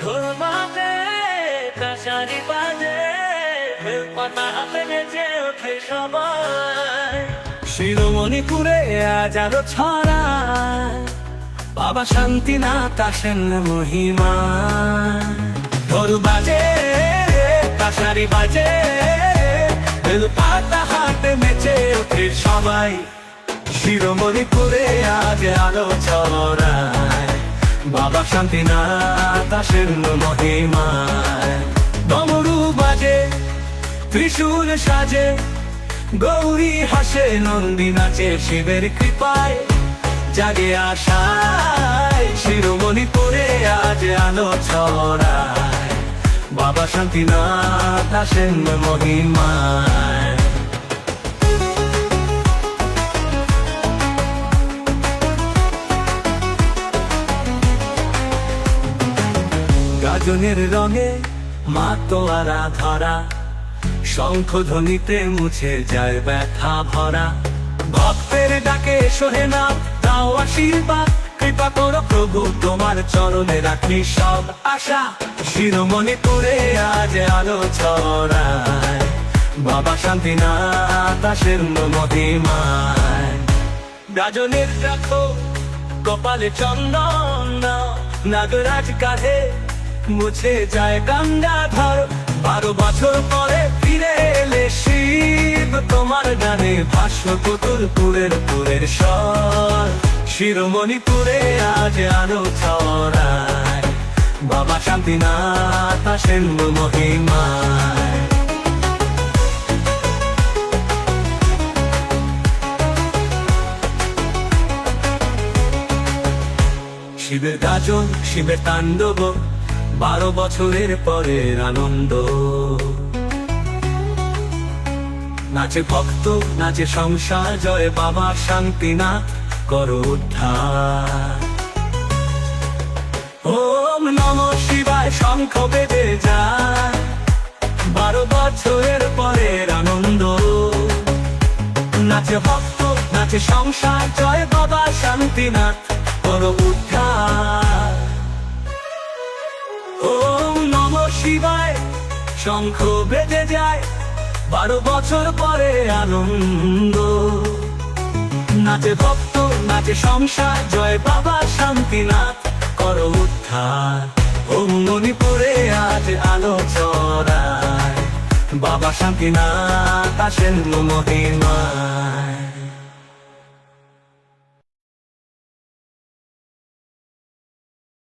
ঢোল বাজে কাশারি বাজে ওঠে সবাই। শিরোমণিপুরে আজ আরও ছড়ায়, বাবা শান্তিনাথ আসেন মহিমা। ঢোল বাজে, কাশারি বাজে পাতা হাতে মেচে ওঠে সবাই। শিরোমণিপুরে আজ আলো ছড়ায়। বাবা শান্তিনাথ আসেন মহিমায়। ডমরু বাজে, ত্রিশূল সাজে, গৌরী হাসে, নন্দী নাচে শিবের কৃপায়। জাগে আশায়, শিরোমণি শিরোমণিপুরে আজ আলো ছড়ায়। বাবা শান্তিনাথ আসেন মহিমায় গাজনের রঙে মা তোয়ারা ধরা। শঙ্খ ধ্বনিতে মুছে যায় ব্যথা ভরা। ভক্তের ডাকে সোহে না দাও আশীর্বাদ। কৃপা করো প্রভু, তোমার চরণে রাখি সব আশা। শিরোমণি শিরোমণিপুরে আজ আলো ছড়ায়। বাবা শান্তিনাথ, আসেন মহিমায়। গাজনের রাখো কপালে চন্দন নাগরাজ কাঁধে মুছে যায় গঙ্গাধর বারো বছর পরে ফিরে এলে শিব তোমার গানে ভাষ্য পুতুলপুরের পুরের স্বর। শিরোমণিপুরে আজ আলো ছড়ায়। বাবা শান্তিনাথ আসেন মহিমায়। শিবের গাজন, শিবের তাণ্ডব বারো বছরের পরের আনন্দ। নাচে ভক্ত, নাচে সংসার, জয় বাবা শান্তিনাথ করো উদ্ধার। ওম নম শিবায় শঙ্খ বেদে যায়। বারো বছরের পরের আনন্দ। নাচে ভক্ত, নাচে সংসার, জয় বাবা শান্তিনাথ করো উদ্ধার। শিবায় শঙ্খ বেজে যায়। বারো বছর পরে আনন্দ। নাচে ভক্ত, নাচে সংসার, জয় বাবা শান্তিনাথ, করো উদ্ধার। ওম মণিপুরে আজ আলো চড়ায় বাবা শান্তিনাথ আসেন মহিমা